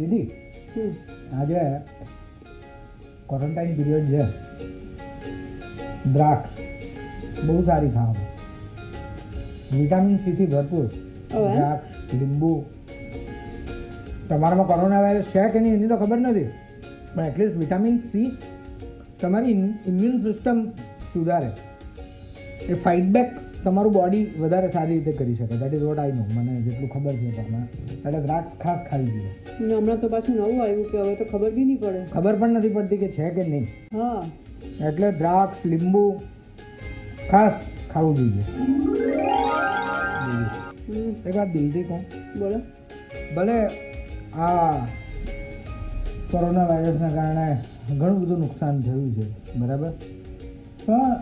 દીદી આજે quarantine period છે. દ્રાક્ષ બહુ સારી ખાવામાં વિટામિન સી થી ભરપૂર. દ્રાક્ષ લીંબુ. તમારામાં કોરોના વાયરસ છે કે નહીં એની તો ખબર નથી. પણ એટલીસ્ટ વિટામિન સી તમારી ઇમ્યુન સિસ્ટમ સુધારે. એ ફાઇટ બેક તમારું બોડી વધારે સારી રીતે કરી શકે. That is what I know મને જેટલું ખબર છે તમને એટલે દ્રાક્ષ ખાસ ખાવી જોઈએ હમણાં તો પાછું નવું આવ્યું કે હવે તો ખબર બી નહીં પડે. ખબર પણ નથી પડતી કે છે કે નહીં. હા. એટલે દ્રાક્ષ લીંબુ ખાસ ખાવું જોઈએ. એક વાત દિલથી કહું. બોલો. ભલે આ કોરોના વાયરસના કારણે ઘણું બધું નુકસાન થયું છે બરાબર? પણ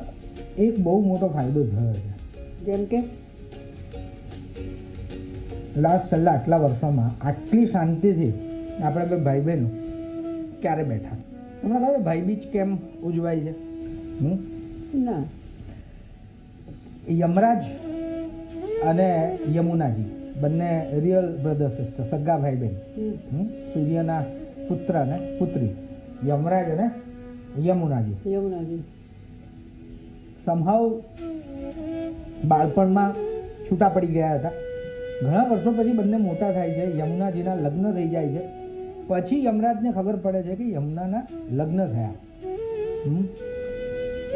એક બહુ મોટો ફાયદો થયો છે. જેમ કે લાસ્ટ છેલ્લા આટલા વર્ષોમાં આટલી શાંતિથી આપણે બે ભાઈ બહેનો ક્યારે બેઠા? હમણાં ખબર ભાઈ બીજ કેમ ઉજવાય છે? ના. યમરાજ અને યમુનાજી બંને રિયલ બ્રધર સિસ્ટર સગા ભાઈ બહેન? સૂર્યના પુત્ર અને પુત્રી યમરાજ અને યમુનાજી. યમુનાજી. સમહાવ બાળપણમાં છૂટા પડી ગયા હતા. ઘણા વર્ષો પછી બંને મોટા થાય છે. યમુનાજીના લગ્ન થઈ જાય છે. પછી યમરાજને ખબર પડે છે કે યમુનાના લગ્ન થયા?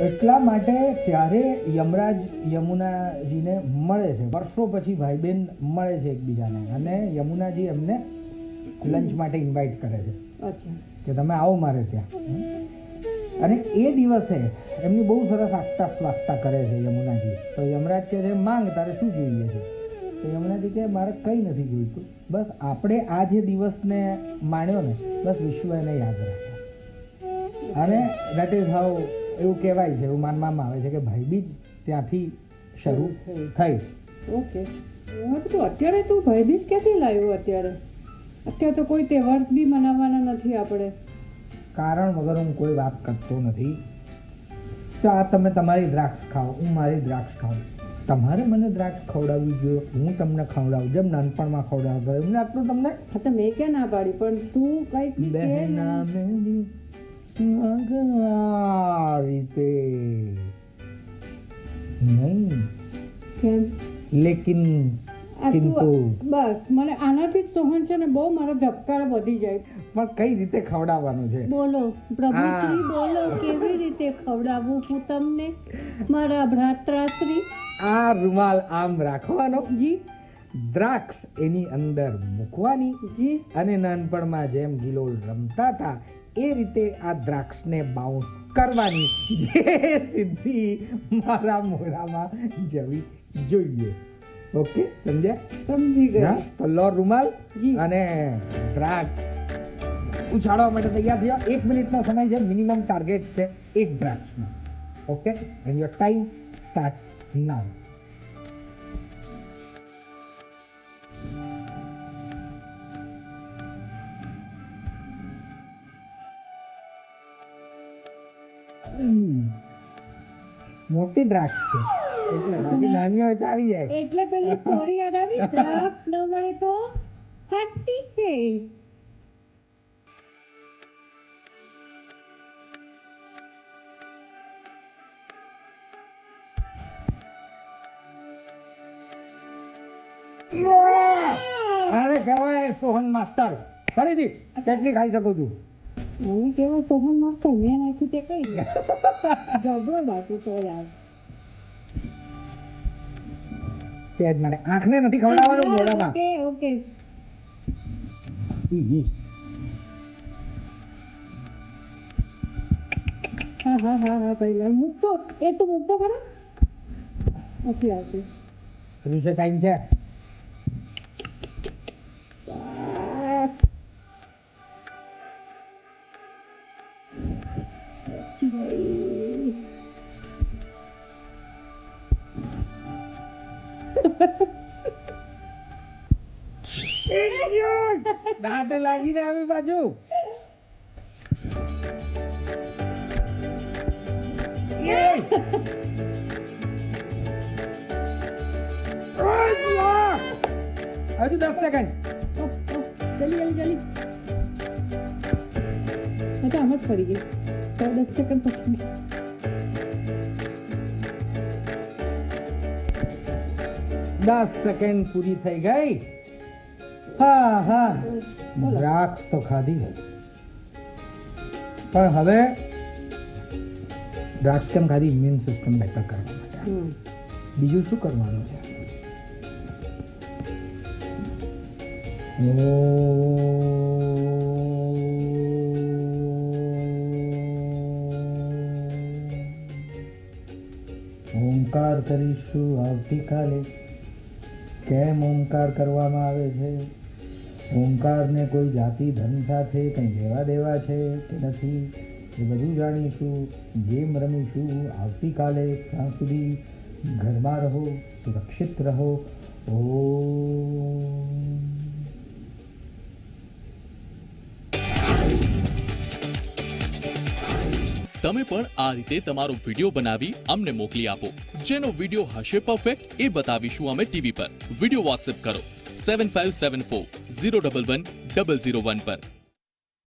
એટલા માટે ત્યારે યમરાજ યમુનાજીને મળે છે. વર્ષો પછી ભાઈ બહેન મળે છે એકબીજાને. અને યમુનાજી એમને લંચ માટે ઇન્વાઇટ કરે છે. કે તમે આવો મારે ત્યાં? અને એ દિવસે એમની બહુ સરસ આગતા સ્વાગતા કરે છે યમુનાજી. તો યમરાજ કહે છે, માંગ, તારે શું જોઈએ છે? તો યમુનાજી કહે, મારે કંઈ નથી જોઈતું. બસ આપણે આ જે દિવસને માણ્યો ને, બસ વિશ્વ એને યાદ રાખે. અને દેટ ઇઝ હાઉ એવું કહેવાય છે, એવું માનવામાં આવે છે કે ભાઈબીજ ત્યાંથી શરૂ થઈ. ઓકે તો અત્યારે તું ભાઈબીજ ક્યાંથી લાવ્યું અત્યારે? અત્યારે તો કોઈ તહેવાર બી મનાવવાના નથી આપણે. કારણ વગર હું કોઈ વાત કરતો નથી. તો આ તમે તમારી દ્રાક્ષ ખાઓ હું મારી દ્રાક્ષ ખાઉં. તમારે મને દ્રાક્ષ ખવડાવવી જોઈએ. હું તમને ખવડાવું. જેમ નાનપણમાં ખવડાવતો એમને આટલું તમને હા તો મેં ક્યાં ના પાડી પણ તું કઈ. બહેના મેરી રીતે નહીં. કેમ? લેકિન કિંતુ. બસ મને આનાથી જ સોહન છે ને બહુ મારો ધબકાર વધી જાય. પણ કઈ રીતે ખવડાવવાનું છે? બોલો પ્રભુશ્રી. બોલો કેવી રીતે ખવડાવું હું તમને? મારા ભ્રાત્રાશ્રી. આ રૂમાલ આમ રાખવાનો? જી. દ્રાક્ષ એની અંદર મૂકવાની જી. અને નાનપણમાં જેમ ગિલોલ રમતા હતા એ રીતે આ દ્રાક્ષને બાઉન્સ કરવાની જે સિદ્ધિ મારા મોઢામાં જવી જોઈએ. ઓકે સમજ્યા સમજી ગયા હા રૂમાલ અને દ્રાક્ષ ઉછાળવા માટે તૈયાર થયા. એક મિનિટનો સમય છે. મિનિમમ ટાર્ગેટ છે એક દ્રાક્ષનો okay and your time starts now મોટી દ્રાક્ષ છે. એટલે બાકી નાની હોય તો આવી જાય. એટલે પેલી સ્ટોરી યાદ આવી દ્રાક્ષ ન મળે તો ફાટી છે અરે કહેવાય સોહન માસ્ટર ફરીથી કેટલી ખાઈ શકું છું? મને કેવા સોહન માસ્ટર મેં નાખ્યું તે કઈ? ગભરો બાપુ તો યાર. સહેજ માટે આંખને નથી ખવડાવવાનું મોઢામાં. Okay okay. હા હા હા હા પહેલા મૂકતો એ તો મૂકતો ખરા. ઓકે આવશે હજુ છે ટાઈમ છે? દાંત લાગીને આવી બાજુ. Yay! ઓય, વાહ! હજુ દસ સેકન્ડ જલ્દી જલ્દી જલ્દી. તો આમ જ ફરી ગઈ તો દસ સેકન્ડ પછી. દસ સેકન્ડ પૂરી થઈ ગઈ હા હા. દ્રાક્ષ તો ખાધી પણ હવે દ્રાક્ષ કેમ ખાધી ઇમ્યુન સિસ્ટમ બેટર કરવા માટે બીજું શું કરવાનું છે ઓમકાર કરીશું આવતીકાલે કેમ ઓમકાર કરવામાં આવે છે? ઓમકારને કોઈ જાતિ ધન સાથે કંઈ લેવા દેવા છે કે નથી? એ બધું જાણીશું. ગેમ રમીશું. આવતીકાલે ત્યાં સુધી ઘરમાં રહો, સુરક્ષિત રહો. ઓમ. તમે પણ આ રીતે તમારો વિડિયો બનાવી અમને મોકલી આપો જેનો વિડિયો હશે પરફેક્ટ એ બતાવીશું અમે ટીવી પર વિડિયો વોટ્સએપ કરો seven five seven four zero double one double zero one પર